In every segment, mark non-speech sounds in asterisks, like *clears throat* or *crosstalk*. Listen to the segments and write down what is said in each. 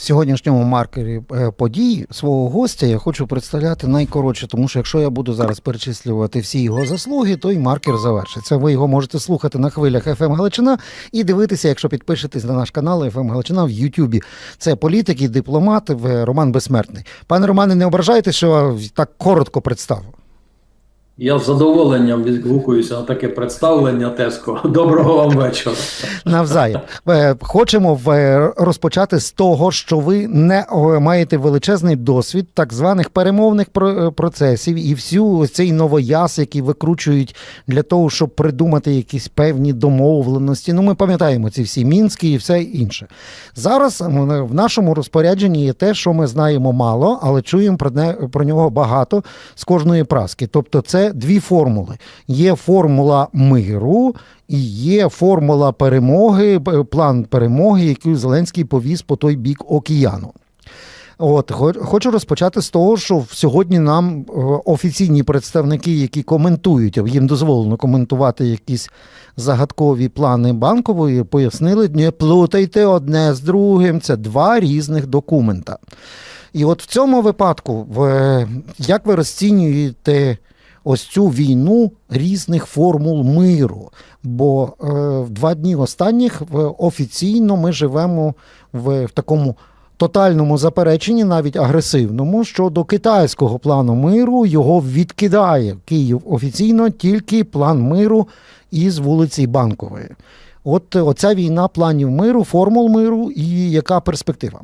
сьогоднішньому маркері е, подій свого гостя я хочу представляти найкоротше, тому що якщо я буду зараз перечислювати всі його заслуги, то і маркер завершиться. Ви його можете слухати на хвилях FM Галичина і дивитися, якщо підпишетесь на наш канал FM Галичина в Ютубі. Це політик і дипломат в Роман Безсмертний. Пане Романе, не ображайте, що так коротко представив. Я з задоволенням відгукуюся на таке представлення Теско. *laughs* Доброго вам вечора. Навзаєм Е, хочемо е, розпочати з того, що ви не маєте величезний досвід так званих перемовних е, процесів і всю цей новояз, який викручують для того, щоб придумати якісь певні домовленості. Ну, ми пам'ятаємо ці всі мінські і все інше. Зараз в нашому розпорядженні є те, що ми знаємо мало, але чуємо про, не, про нього багато з кожної праски. Тобто, це дві формули: є формула миру. І є формула перемоги, план перемоги, який Зеленський повіз по той бік океану. От хочу розпочати з того, що сьогодні нам е, офіційні представники, які коментують, їм дозволено коментувати якісь загадкові плани банкової, пояснили, не плутайте одне з другим. Це два різних документа. І от в цьому випадку, як ви розцінюєте ось цю війну різних формул миру? Бо е, в два дні останніх офіційно ми живемо в, в такому тотальному запереченні, навіть агресивному, щодо китайського плану миру його відкидає Київ офіційно тільки план миру із вулиці Банкової. От е, оця війна планів миру, формул миру і яка перспектива?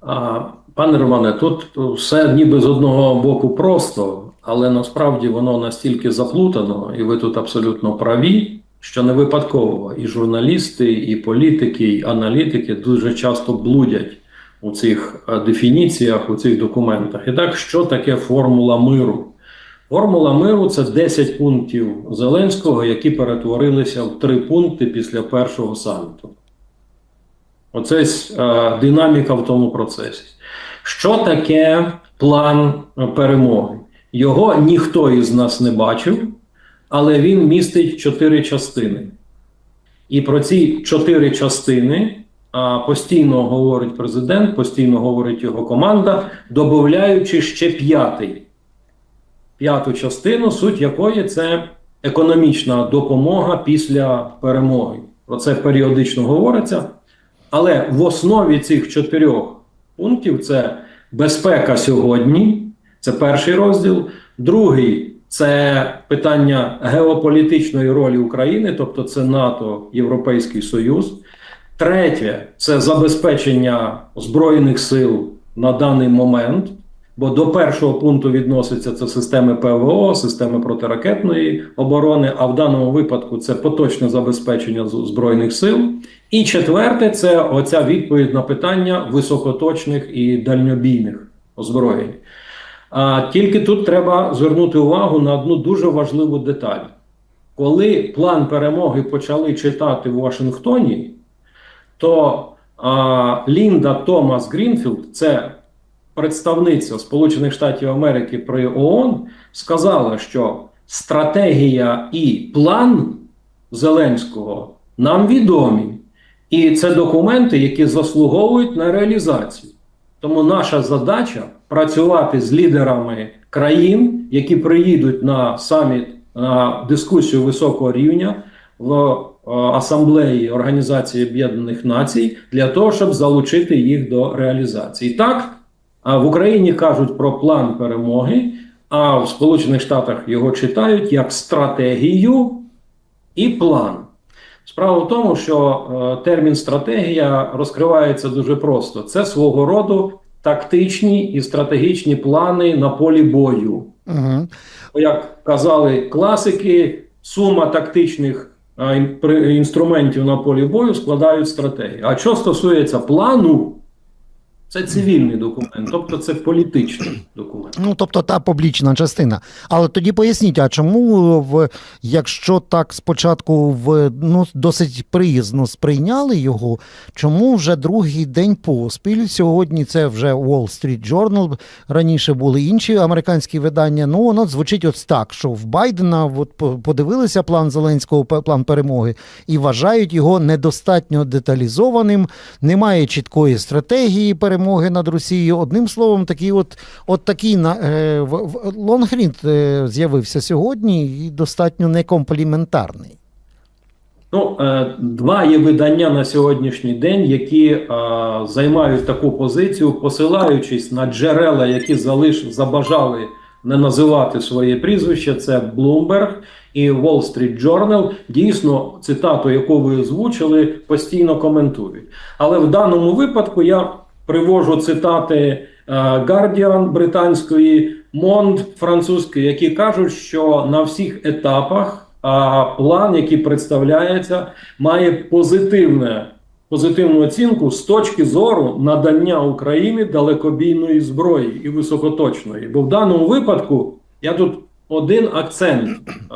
А, пане Романе, тут все ніби з одного боку просто, але насправді воно настільки заплутано, і ви тут абсолютно праві, що не випадково і журналісти, і політики, і аналітики дуже часто блудять у цих е, дефініціях, у цих документах. І так, що таке формула миру? Формула миру це 10 пунктів Зеленського, які перетворилися в три пункти після першого саміту. Оце е, динаміка в тому процесі. Що таке план перемоги? Його ніхто із нас не бачив, але він містить чотири частини. І про ці чотири частини постійно говорить президент, постійно говорить його команда, додаючи ще п'ятий. П'яту частину, суть якої це економічна допомога після перемоги. Про це періодично говориться. Але в основі цих чотирьох пунктів це безпека сьогодні, це перший розділ. Другий це питання геополітичної ролі України, тобто це НАТО, Європейський Союз. Третє це забезпечення Збройних сил на даний момент. Бо до першого пункту відноситься це системи ПВО, системи протиракетної оборони, а в даному випадку це поточне забезпечення збройних сил. І четверте це оця відповідь на питання високоточних і дальнобійних озброєнь. А тільки тут треба звернути увагу на одну дуже важливу деталь. Коли план перемоги почали читати в Вашингтоні, то а, Лінда Томас Грінфілд, це представниця Сполучених Штатів Америки при ООН, сказала, що стратегія і план Зеленського нам відомі, і це документи, які заслуговують на реалізацію. Тому наша задача працювати з лідерами країн, які приїдуть на саміт на дискусію високого рівня в е, асамблеї Організації Об'єднаних Націй для того, щоб залучити їх до реалізації. Так, в Україні кажуть про план перемоги, а в Сполучених Штатах його читають як стратегію і план. Справа в тому, що е, термін стратегія розкривається дуже просто. Це свого роду тактичні і стратегічні плани на полі бою. Угу. Як казали класики, сума тактичних при- інструментів на полі бою складають стратегію. А що стосується плану, Це цивільний документ, тобто це політичний документ. Ну, тобто та публічна частина. Але тоді поясніть, а чому, в, якщо так спочатку в, ну, досить приязно сприйняли його, чому вже другий день поспіль? Сьогодні це вже Wall Street Journal, раніше були інші американські видання. Ну, воно звучить ось так, що в Байдена от, по- подивилися план Зеленського, план перемоги, і вважають його недостатньо деталізованим, немає чіткої стратегії перемоги над Росією. Одним словом, такий от, от такий на е, лонгрід е, з'явився сьогодні і достатньо некомпліментарний. Ну, е, два є видання на сьогоднішній день, які е, займають таку позицію, посилаючись на джерела, які залиш забажали не називати своє прізвище. Це Bloomberg і Wall Street Journal. Дійсно, цитату, яку ви озвучили, постійно коментують. Але в даному випадку я привожу цитати е, Guardian британської, Монд французької, які кажуть, що на всіх етапах план, який представляється, має позитивне, позитивну оцінку з точки зору надання Україні далекобійної зброї і високоточної. Бо в даному випадку я тут один акцент е,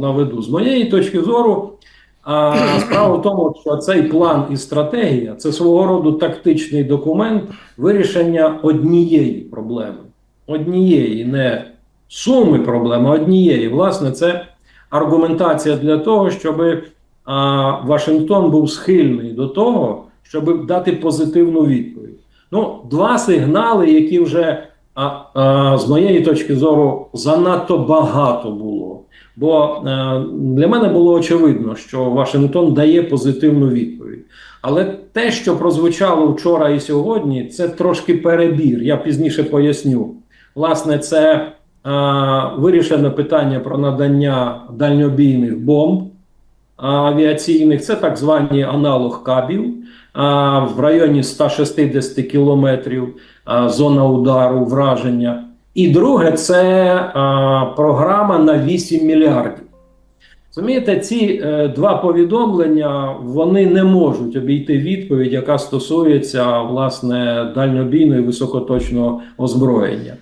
наведу. З моєї точки зору, а справа в тому, що цей план і стратегія це свого роду тактичний документ вирішення однієї проблеми. Однієї, не суми проблем, а однієї. Власне, це аргументація для того, щоб Вашингтон був схильний до того, щоб дати позитивну відповідь. Ну, два сигнали, які вже а, а, з моєї точки зору занадто багато було. Бо е, для мене було очевидно, що Вашингтон дає позитивну відповідь. Але те, що прозвучало вчора і сьогодні, це трошки перебір. Я пізніше поясню. Власне, це а, вирішено питання про надання дальньобійних бомб а, авіаційних. Це так звані аналог кабів а, в районі 160 кілометрів а, зона удару, враження. І друге, це а, програма на 8 мільярдів. Розумієте, ці е, два повідомлення вони не можуть обійти відповідь, яка стосується власне дальнобійного високоточного озброєння.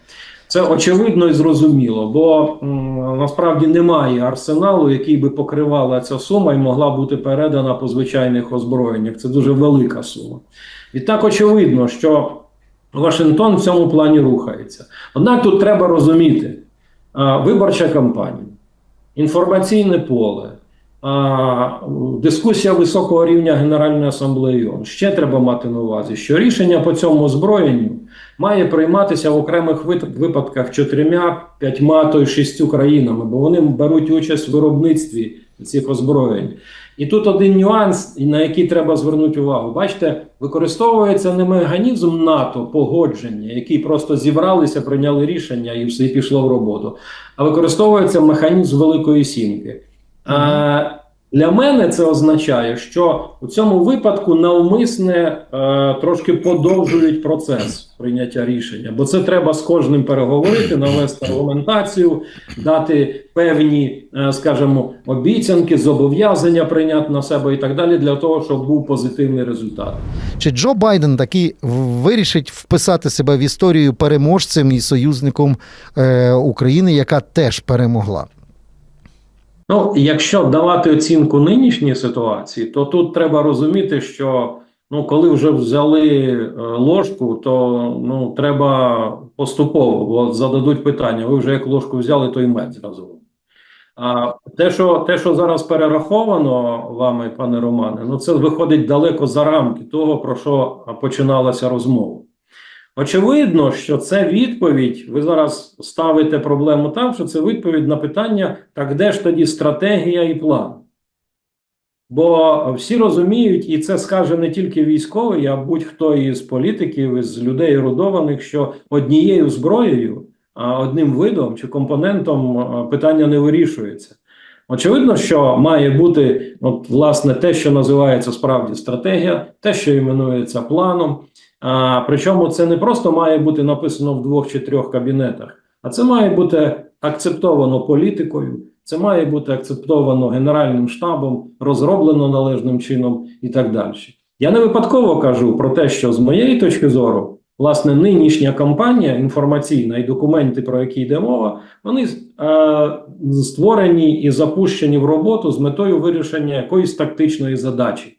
Це очевидно і зрозуміло, бо м, насправді немає арсеналу, який би покривала ця сума і могла бути передана по звичайних озброєннях. Це дуже велика сума. Відтак, очевидно, що Вашингтон в цьому плані рухається. Однак тут треба розуміти виборча кампанія, інформаційне поле, дискусія високого рівня Генеральної асамблеї ООН. Ще треба мати на увазі, що рішення по цьому озброєнню має прийматися в окремих випадках чотирма, п'ятьма, то й шістю країнами, бо вони беруть участь в виробництві цих озброєнь. І тут один нюанс, на який треба звернути увагу. Бачите, використовується не механізм НАТО погодження, який просто зібралися, прийняли рішення і все і пішло в роботу. А використовується механізм Великої Сімки. А, для мене це означає, що у цьому випадку навмисне е, трошки подовжують процес прийняття рішення, бо це треба з кожним переговорити, навести аргументацію, дати певні, е, скажімо, обіцянки, зобов'язання прийняти на себе і так далі, для того, щоб був позитивний результат. Чи Джо Байден таки вирішить вписати себе в історію переможцем і союзником е, України, яка теж перемогла? Ну, якщо давати оцінку нинішній ситуації, то тут треба розуміти, що ну, коли вже взяли е, ложку, то ну, треба поступово, бо зададуть питання: ви вже як ложку взяли, то й мед зразу. А те, що те, що зараз перераховано вами, пане Романе, ну це виходить далеко за рамки того, про що починалася розмова. Очевидно, що це відповідь. Ви зараз ставите проблему там, що це відповідь на питання: так де ж тоді стратегія і план? Бо всі розуміють, і це скаже не тільки військовий, а будь-хто із політиків, із людей ерудованих, що однією зброєю, одним видом чи компонентом питання не вирішується. Очевидно, що має бути от, власне те, що називається справді стратегія, те, що іменується планом. А, причому це не просто має бути написано в двох чи трьох кабінетах, а це має бути акцептовано політикою, це має бути акцептовано Генеральним штабом, розроблено належним чином і так далі. Я не випадково кажу про те, що з моєї точки зору власне нинішня кампанія інформаційна і документи, про які йде мова, вони е, створені і запущені в роботу з метою вирішення якоїсь тактичної задачі.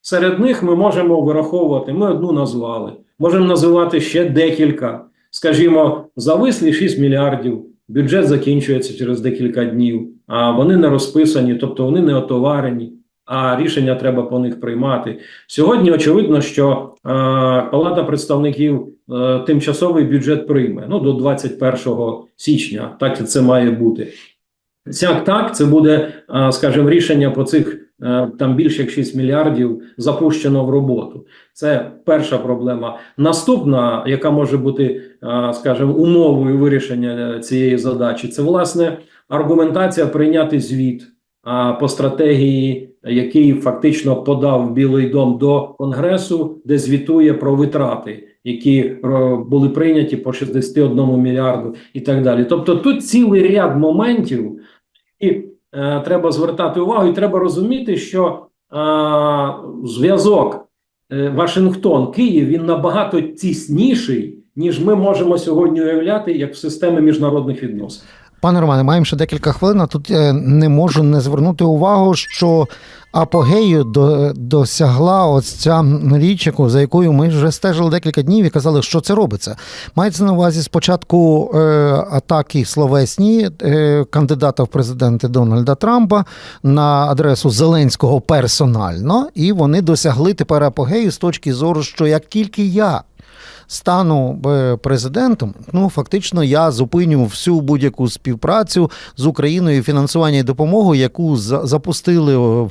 Серед них ми можемо вираховувати, ми одну назвали, можемо називати ще декілька. Скажімо, завислі 6 мільярдів, бюджет закінчується через декілька днів, а вони не розписані, тобто вони не отоварені, а рішення треба по них приймати. Сьогодні очевидно, що е, Палата представників е, тимчасовий бюджет прийме ну, до 21 січня, так це має бути. Сяк так, це буде, е, скажімо, рішення по цих е, там більше як 6 мільярдів запущено в роботу. Це перша проблема. Наступна, яка може бути, е, скажімо, умовою вирішення цієї задачі, це власне аргументація прийняти звіт по стратегії, який фактично подав Білий дом до Конгресу, де звітує про витрати, які е, були прийняті по 61 мільярду і так далі. Тобто тут цілий ряд моментів, і е, треба звертати увагу, і треба розуміти, що е, зв'язок е, Вашингтон Київ він набагато тісніший, ніж ми можемо сьогодні уявляти, як в системі міжнародних відносин. Пане Романе, маємо ще декілька хвилин. а Тут е, не можу не звернути увагу, що апогею до, досягла ось ця річ, за якою ми вже стежили декілька днів і казали, що це робиться. Мається на увазі спочатку е, атаки словесні е, кандидата в президенти Дональда Трампа на адресу Зеленського персонально, і вони досягли тепер апогею з точки зору, що як тільки я стану е, президентом, ну фактично я зупиню всю будь-яку співпрацю з Україною, фінансування і допомогу, яку запустили в,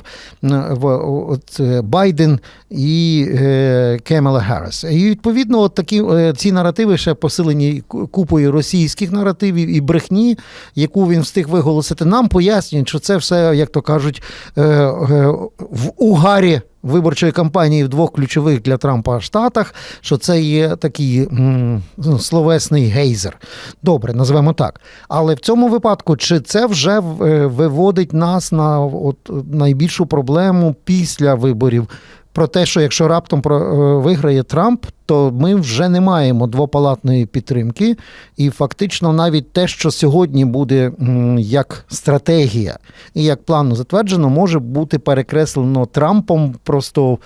в от, е, Байден і е, Кемела Гарріс. І відповідно, от такі е, ці наративи ще посилені купою російських наративів і брехні, яку він встиг виголосити. Нам пояснюють, що це все, як то кажуть, е, е, в угарі виборчої кампанії в двох ключових для Трампа штатах, що це є такий м, ну, словесний гейзер. Добре, назвемо так. Але в цьому випадку, чи це вже е, виводить нас на от, найбільшу проблему після виборів? Про те, що якщо раптом е, виграє Трамп, то ми вже не маємо двопалатної підтримки, і фактично навіть те, що сьогодні буде як стратегія і як плану затверджено, може бути перекреслено Трампом просто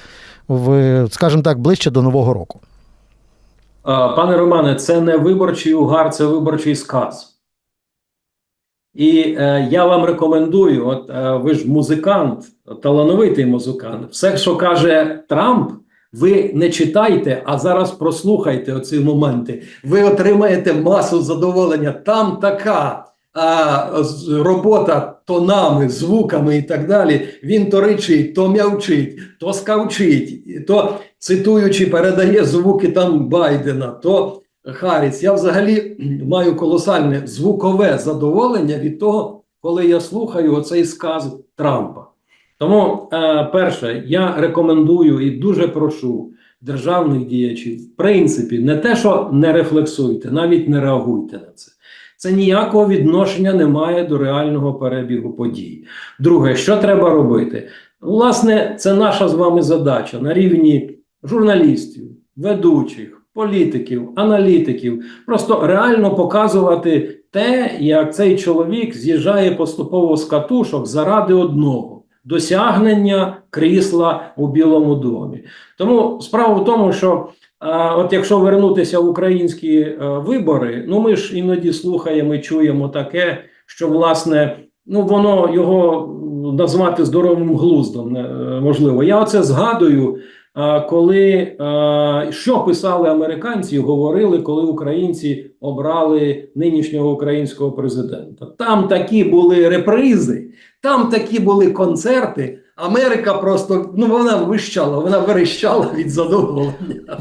в, скажімо так, ближче до нового року. А, Пане Романе, це не виборчий угар, це виборчий сказ. І е, я вам рекомендую, от е, ви ж музикант, талановитий музикант. Все, що каже Трамп, ви не читайте, а зараз прослухайте оці моменти. Ви отримаєте масу задоволення. Там така а, робота тонами, звуками і так далі. Він то речить, то м'явчить, то скавчить, то цитуючи, передає звуки там Байдена, то Харріс. Я взагалі *clears throat* маю колосальне звукове задоволення від того, коли я слухаю оцей сказ Трампа. Тому, е, перше, я рекомендую і дуже прошу державних діячів, в принципі, не те, що не рефлексуйте, навіть не реагуйте на це. Це ніякого відношення не має до реального перебігу подій. Друге, що треба робити? Власне, це наша з вами задача на рівні журналістів, ведучих, політиків, аналітиків. Просто реально показувати те, як цей чоловік з'їжджає поступово з катушок заради одного досягнення крісла у Білому домі. Тому справа в тому, що а, от якщо вернутися в українські е, вибори, ну ми ж іноді слухаємо і чуємо таке, що власне ну воно його назвати здоровим глуздом неможливо. Я оце згадую. Коли що писали американці, говорили, коли українці обрали нинішнього українського президента, там такі були репризи, там такі були концерти. Америка просто ну вона вищала, вона верещала від задоволення.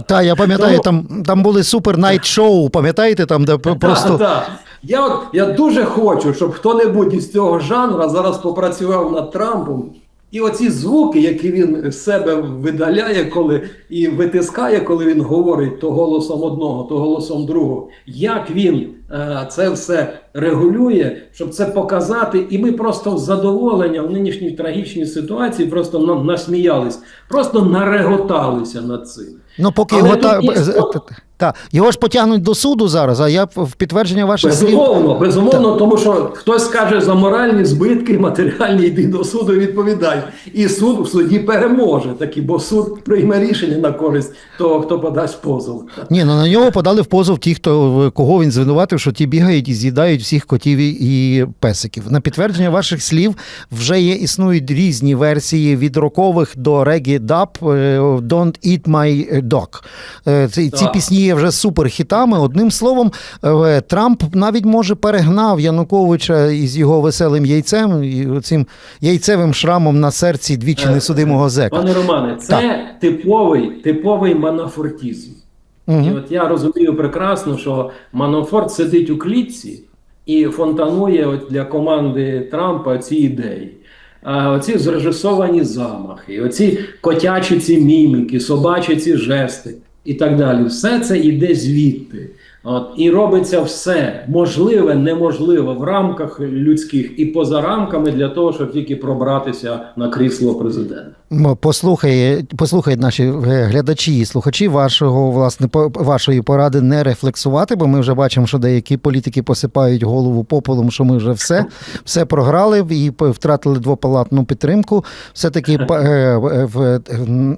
Та я пам'ятаю, Тому- там, там були супер найт шоу, пам'ятаєте, там, де просто. Так. Я, от, я дуже хочу, щоб хто-небудь із цього жанру зараз попрацював над Трампом. І оці звуки, які він з себе видаляє, коли і витискає, коли він говорить то голосом одного, то голосом другого, як він е, це все регулює, щоб це показати. І ми просто з задоволення в нинішній трагічній ситуації просто на- насміялись, просто нареготалися над цим. Ну, поки його та, тут та- його ж потягнуть до суду зараз, а я в підтвердження ваших слів. Безумовно, безумовно, тому що хтось скаже за моральні збитки, матеріальні йди до суду, відповідай. І суд в суді переможе таки, бо суд прийме рішення на користь того, хто подасть позов. Ні, ну на нього подали в позов ті, хто кого він звинуватив, що ті бігають і з'їдають всіх котів і- і песиків. На підтвердження ваших слів вже є існують різні версії від рокових до регі даб Don't Eat My Dog. Е, Ці, ці Так. пісні є вже суперхітами. Одним словом, е, Трамп навіть може перегнав Януковича із його веселим яйцем і цим яйцевим шрамом на серці двічі Е, несудимого зека. Пане Романе, це типовий, типовий манафортізм. І от я розумію прекрасно, що Манафорт сидить у клітці і фонтанує от для команди Трампа ці ідеї. А оці зрежисовані замахи, оці котячі ці міміки, собачі ці жести і так далі. Все це йде звідти. От, і робиться все можливе, неможливе в рамках людських і поза рамками для того, щоб тільки пробратися на крісло президента. Послухай, послухай наші е, глядачі і слухачі вашого власне вашої поради не рефлексувати, бо ми вже бачимо, що деякі політики посипають голову попелом, що ми вже все, все програли і втратили двопалатну підтримку. Все таки *laughs* е, е,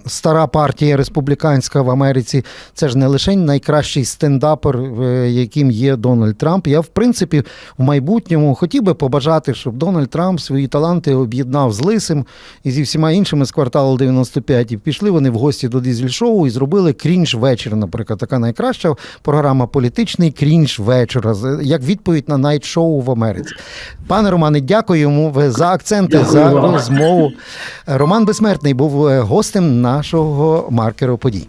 стара партія республіканська в Америці це ж не лише найкращий стендапер, яким є Дональд Трамп. Я в принципі в майбутньому хотів би побажати, щоб Дональд Трамп свої таланти об'єднав з Лисим і зі всіма іншими з кварталу 95. І пішли вони в гості до дізель-шоу і зробили крінж вечір. Наприклад, така найкраща програма політичний крінж вечора, як відповідь на найт-шоу в Америці. Пане Романе, дякую йому за акценти, Дякую за вам. розмову. Роман Безсмертний був е, гостем нашого маркеру подій.